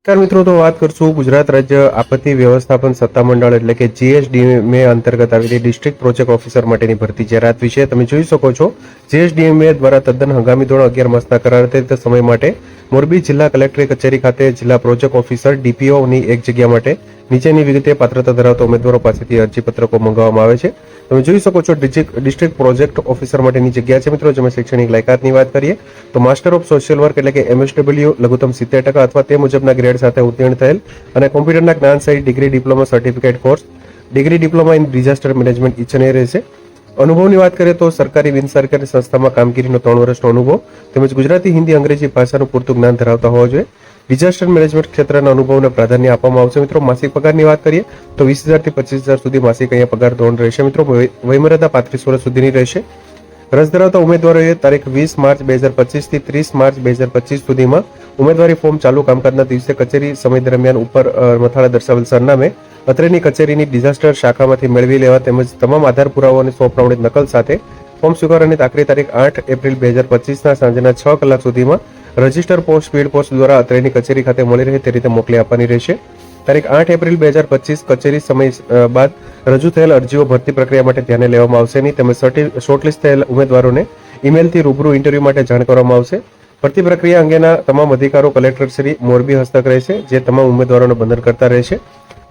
નમસ્કાર મિત્રો, તો વાત કરશું ગુજરાત રાજ્ય આપત્તિ વ્યવસ્થાપન સત્તામંડળ, એટલે કે જીએસડીએમએ અંતર્ગત આવેલી ડિસ્ટ્રિક્ટ પ્રોજેક્ટ ઓફિસર માટેની ભરતી. જાહેરાત વિશે તમે જોઈ શકો છો જીએસડીએમએ દ્વારા તદ્દન હંગામી ધોરણ અગિયાર માસના કરાર સમય માટે મોરબી જિલ્લા કલેક્ટરી કચેરી ખાતે જિલ્લા પ્રોજેક્ટ ઓફિસર ડીપીઓની એક જગ્યા માટે નીચેની વિગતે પાત્રતા ધરાવતા ઉમેદવારો પાસેથી અરજી પત્રકો મંગાવવામાં આવે છે. તમે જોઈ શકો છો ડિસ્ટ્રિક્ટ પ્રોજેક્ટ ઓફિસર માટેની જગ્યા છે મિત્રો, જેમાં શૈક્ષણિક લાયકાતની વાત કરીએ, તો માસ્ટર ઓફ સોશિયલ વર્ક એટલે કે એમએસડબલ્યુ લઘુત્તમ સિત્તેર ટકા અથવા તે મુજબના ગ્રેડ સાથે ઉત્તીર્ણ થયેલ અને કોમ્પ્યુટરના જ્ઞાન સહિત degree diploma certificate course, degree diploma in disaster management ઇચ્છનીય રહેશે. અનુભવની વાત કરીએ તો સરકારી બિન સરકારી સંસ્થામાં કામગીરીનો ત્રણ વર્ષનો અનુભવ, તેમજ ગુજરાતી, હિન્દી, અંગ્રેજી ભાષાનું પૂરતું જ્ઞાન ધરાવતા હોવા જોઈએ. ડિઝાસ્ટર મેનેજમેન્ટ ક્ષેત્રના અનુભવને પ્રાધાન્ય આપવામાં આવશે. મિત્રો, માસિક પગારની વાત કરીએ, તો વીસ હજારથી પચીસ હજાર સુધી માસિક અહીંયા પગાર ધોરણ રહેશે. મિત્રો, વય- વયમર્યાદા પાંત્રીસ વર્ષ સુધીની રહેશે. રસ ધરાવતા ઉમેદવારોએ તારીખ વીસ માર્ચ બે હજાર પચીસથી ત્રીસ માર્ચ બે હજાર પચીસ સુધીમાં ઉમેદવારી ફોર્મ ચાલુ કામકાજના દિવસે કચેરી સમય દરમિયાન ઉપર મથાળા દર્શાવેલ સરનામે અત્રેની કચેરીની ડિઝાસ્ટર શાખામાંથી મેળવી લેવા તેમજ તમામ આધાર પુરાવાઓની સોંપણી નકલ સાથે ફોર્મ સ્વીકારવાની આખરી તારીખ આઠ એપ્રિલ બે હજાર પચીસના સાંજના છ કલાક સુધીમાં રજિસ્ટર પોસ્ટ, સ્પીડ પોસ્ટ દ્વારા અત્રેની કચેરી ખાતે મળી રહે તે રીતે મોકલી આપવાની રહેશે. તારીખ આઠ એપ્રિલ બે હજાર પચીસ, કચેરી સમય બાદ રજૂ થયેલ અરજીઓ ભરતી પ્રક્રિયા માટે ધ્યાને લેવામાં આવશે નહીં. તેમજ શોર્ટલિસ્ટ થયેલ ઉમેદવારોને ઈમેલથી રૂબરૂ ઇન્ટરવ્યૂ માટે જાણ કરવામાં આવશે. ભરતી પ્રક્રિયા અંગેના તમામ અધિકારો કલેક્ટર શ્રી મોરબી હસ્તક રહેશે, જે તમામ ઉમેદવારોને બંધન કરતા રહેશે.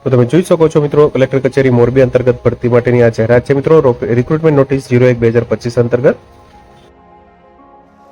તો તમે જોઈ શકો છો મિત્રો, કલેક્ટર કચેરી મોરબી અંતર્ગત ભરતી માટેની આ જાહેરાત છે. મિત્રો રિક્રુટમેન્ટ નોટિસ જીરો એક બે હજાર પચીસ અંતર્ગત